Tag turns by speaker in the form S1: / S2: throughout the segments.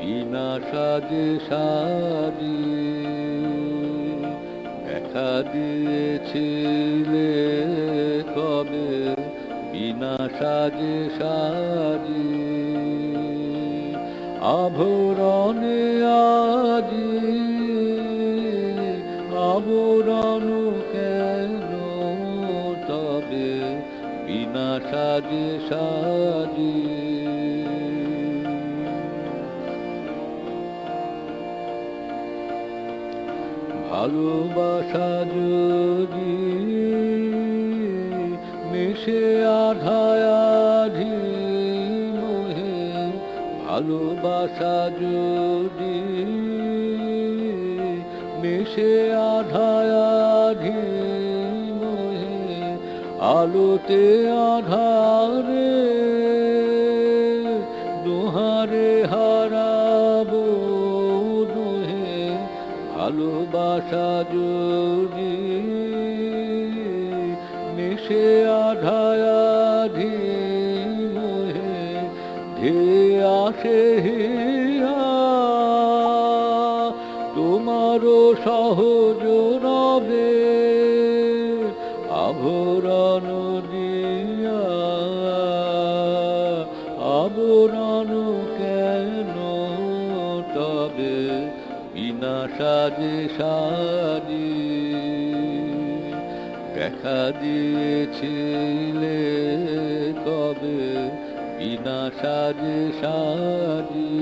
S1: বিনা সাজে সাজি দেখা দিয়েছিলে কবে? বিনা সাজে সাজি আভরণে আজি আবরণ কেন তবে? বিনা সাজে সাজি ভালোবাসা যদি মিশে আধায়াধি মোহে ভালোবাসা যদি মিশে আধায়াধি মোহে আলোতে আধারে দোহারে হারাবো ভালোবাসা যদি মিশে আধায়াধি মোহে ধে আসে হিয়া তোমারও সহজ নবে আভরণ বিনা সাজে সাজি দেখা দিয়েছিলে কবে? বিনা সাজে সাজি।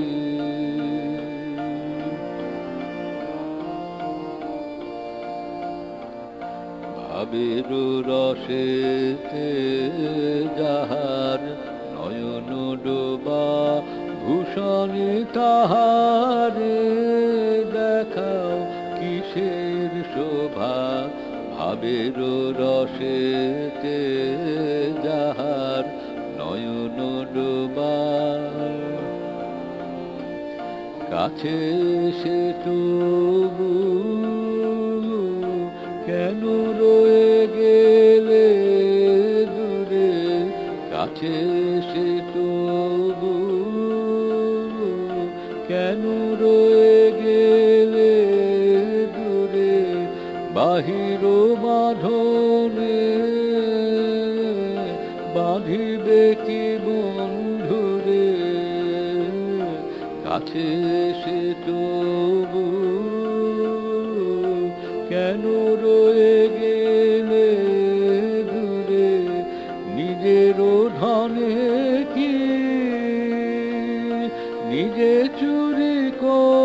S1: ভাবের রসেতে যাহার নয়ন ডোবা ভূষণে তাহারে দেখাও কিসের শোভা? ভাবের রসেতে যাহার নয়ন ডোবা কাছে সে তবু কেন রয়ে গেলে দূরে? কাছে সে তবু বাহির বাঁধনে বাঁধিবে কি বন্ধুরে? কাছে সে তবু কেন রয়ে গেলে দূরে? নিজের ধনে কি? নিজে চুরি করে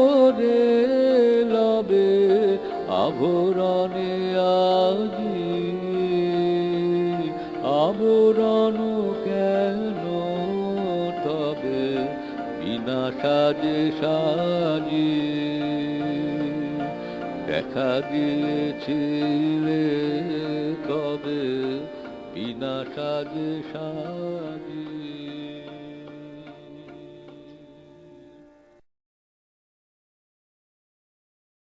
S1: আবরণ কেন? তবে বিনা সাজে সাজে দেখা দিয়েছিলে কবে বিনা সাজে সাজি